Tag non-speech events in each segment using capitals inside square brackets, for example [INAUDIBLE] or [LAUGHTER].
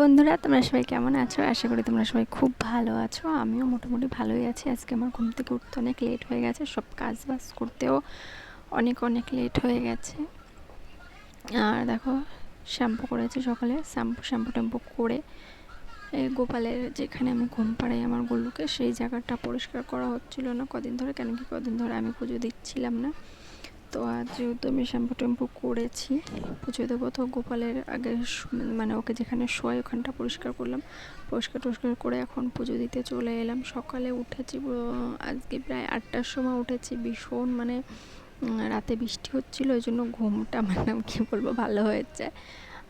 বন্ধুরা, তোমরা সবাই কেমন আছো? আশা করি তোমরা সবাই খুব ভালো আছো। আমিও মোটামুটি ভালোই আছি। আজকে আমার ঘুম থেকে উঠতে অনেক লেট হয়ে গেছে। সব কাজ বাজ করতেও অনেক অনেক লেট হয়ে গেছে। আর দেখো, শ্যাম্পু করেছি সকালে। শ্যাম্পু শ্যাম্পু ট্যাম্পু করে এই গোপালের যেখানে আমি ঘুম পাড়াই আমার গলুকে, সেই জায়গাটা পরিষ্কার করা হচ্ছিল না। কদিন ধরে, কেন কি কদিন ধরে আমি পুজো দিচ্ছিলাম না। তো আজ যেহেতু আমি শ্যাম্পু ট্যাম্পু করেছি। পুজো দেবো তো গোপালের আগে মানে ওকে যেখানে শোয় ওখানটা পরিষ্কার করলাম। পরিষ্কার টরিষ্কার করে এখন পুজো দিতে চলে এলাম। সকালে উঠেছি আজকে প্রায় আটটার সময় উঠেছি। ভীষণ মানে রাতে বৃষ্টি হচ্ছিল, ওই জন্য ঘুমটা মানে [LAUGHS] কী বলব, ভালো হয়েছে।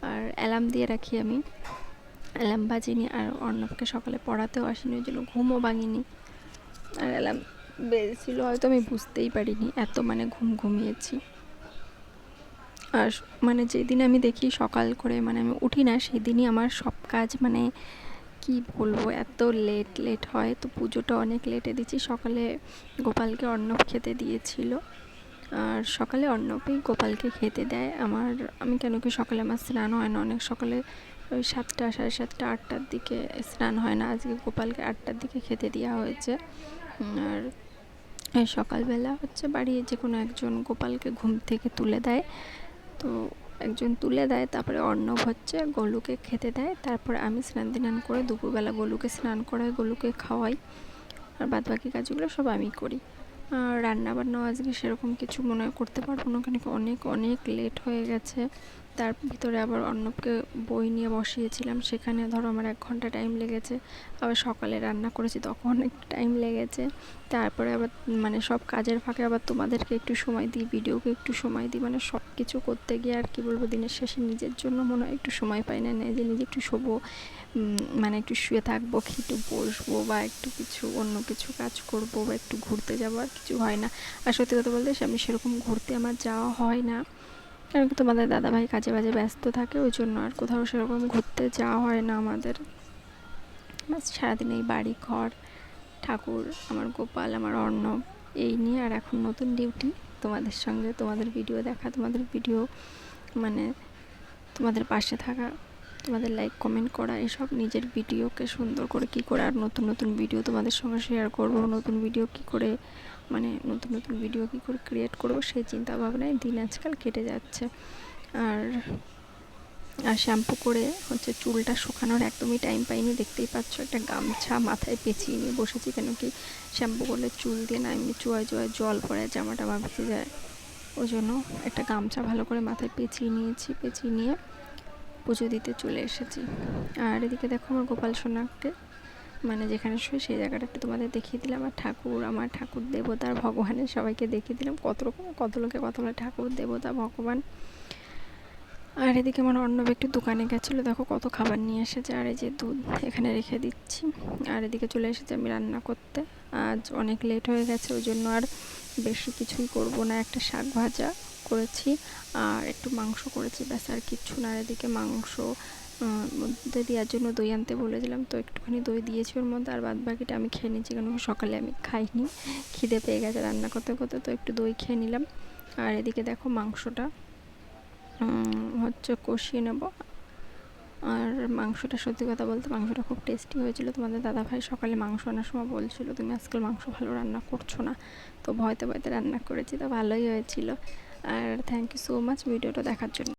আর অ্যালার্ম দিয়ে রাখি আমি। অ্যালার্ম বাজিনি আর অর্ণবকে সকালে পড়াতেও আসিনি, ওই জন্য ঘুমও ভাঙিনি। আর অ্যালার্ম বেজেছিলো হয়তো আমি বুঝতেই পারিনি। এত মানে ঘুম ঘুমিয়েছি। আর মানে যেদিন আমি দেখি সকাল করে মানে আমি উঠি না, সেদিনই আমার সব কাজ মানে কি বলব, এত লেট লেট হয়। তো পুজোটা অনেক লেটে দিচ্ছি সকালে গোপালকে অর্ণব খেতে দিয়েছিল। আর সকালে অর্ণবই গোপালকে খেতে দেয়। আমার, আমি কেন কি সকালে আমার স্নান হয় না? অনেক সকালে ওই সাতটা, সাড়ে সাতটা, আটটার দিকে স্নান হয় না। আজকে গোপালকে আটটার দিকে খেতে দেওয়া হয়েছে। আর সকালবেলা হচ্ছে বাড়ির যে কোনো একজন গোপালকে ঘুম থেকে তুলে দেয়। তো একজন তুলে দেয়, তারপরে অর্ণব হচ্ছে গলুকে খেতে দেয়। তারপরে আমি স্নান দিনান করে দুপুরবেলা গলুকে স্নান করাই, গলুকে খাওয়াই। আর বাদ বাকি কাজগুলো সব আমি করি। আর রান্নাবান্নাও আজকে সেরকম কিছু মনে করতে পারব না, কেন অনেক অনেক লেট হয়ে গেছে। তার ভিতরে আবার অর্ণবকে বই নিয়ে বসিয়েছিলাম। সেখানে ধরো আমার এক ঘণ্টা টাইম লেগেছে। আবার সকালে রান্না করেছি, তখন অনেক টাইম লেগেছে। তারপরে আবার মানে সব কাজের ফাঁকে আবার তোমাদেরকে একটু সময় দিই, ভিডিওকে একটু সময় দিই। মানে সব কিছু করতে গিয়ে আর কি বলব, দিনের শেষে নিজের জন্য মনে হয় একটু সময় পাই না। যে নিজে একটু শোবো মানে একটু শুয়ে থাকব কি একটু বসবো বা একটু কিছু অন্য কিছু কাজ করব বা একটু ঘুরতে যাব, আর কিছু হয় না। আর সত্যি কথা বলতে, আমি সেরকম ঘুরতে আমার যাওয়া হয় না। কারণ তোমাদের দাদাভাই কাজে বাজে ব্যস্ত থাকে, ওই জন্য আর কোথাও সেরকম ঘুরতে যাওয়া হয় না আমাদের। বাস সারাদিন এই বাড়ি, ঘর, ঠাকুর, আমার গোপাল, আমার অর্ণব, এই নিয়ে। আর এখন নতুন ডিউটি, তোমাদের সঙ্গে তোমাদের ভিডিও দেখা, তোমাদের ভিডিও মানে তোমাদের পাশে থাকা। তোমাদের লাইক কমেন্ট করা, এসব নিজের ভিডিওকে সুন্দর করে কি করে, আর নতুন নতুন ভিডিও তোমাদের সঙ্গে শেয়ার করব, নতুন ভিডিও কি করে মানে নতুন নতুন ভিডিও কী করে ক্রিয়েট করব, সেই চিন্তা ভাবনায় দিন আজকাল কেটে যাচ্ছে। আর আর শ্যাম্পু করে হচ্ছে চুলটা শুকানোর একদমই টাইম পাইনি, দেখতেই পাচ্ছ একটা গামছা মাথায় পেঁচিয়ে নিয়ে বসেছি, কেন কি শ্যাম্পু করলে চুল দিয়ে না, এমনি চুয়ায় চুয়ায় জল পড়ে জামা টামা যায়। ওই জন্য একটা গামছা ভালো করে মাথায় পেঁচিয়ে নিয়েছি, পেঁচিয়ে নিয়ে পুজো দিতে চলে এসেছি। আর এদিকে দেখো আমার গোপাল সোনাকে মানে যেখানে শুয়ে সেই জায়গাটা একটু তোমাদের দেখিয়ে দিলাম। আর ঠাকুর, আমার ঠাকুর দেবতার ভগবানের সবাইকে দেখিয়ে দিলাম। কত রকম, কত লোকে কত বলে ঠাকুর, দেবতা, ভগবান। আর এদিকে আমার অর্ণব একটু দোকানে গেছিল। দেখো কত খাবার নিয়ে এসেছে। আর এই যে দুধ এখানে রেখে দিচ্ছি। আর এদিকে চলে এসেছে আমি রান্না করতে। আজ অনেক লেট হয়ে গেছে, ওই জন্য আর বেশি কিছুই করব না। একটা শাক ভাজা করেছি, আর একটু মাংস করেছি। ব্যাস, আর কিচ্ছু না এদিকে মাংস মধ্যে দেওয়ার জন্য দই আনতে বলেছিলাম তো একটুখানি দই দিয়েছি ওর মধ্যে, আর বাদ বাকিটা আমি খেয়ে নিচ্ছি কারণ সকালে আমি খাইনি। খিদে পেয়ে গেছে রান্না করতে করতে, তো একটু দই খেয়ে নিলাম। আর এদিকে দেখো মাংসটা হচ্ছে কষিয়ে নেব। আর মাংসটা সত্যি কথা বলতে মাংসটা খুব টেস্টি হয়েছিল। তোমাদের দাদা ভাই সকালে মাংস আনার সময় বলছিল, তুমি আজকাল মাংস ভালো রান্না করছ না। তো ভয়তে ভয়তে রান্না করেছি, তো ভালোই হয়েছিল। আর থ্যাংক ইউ সো মাচ ভিডিওটা দেখার জন্য।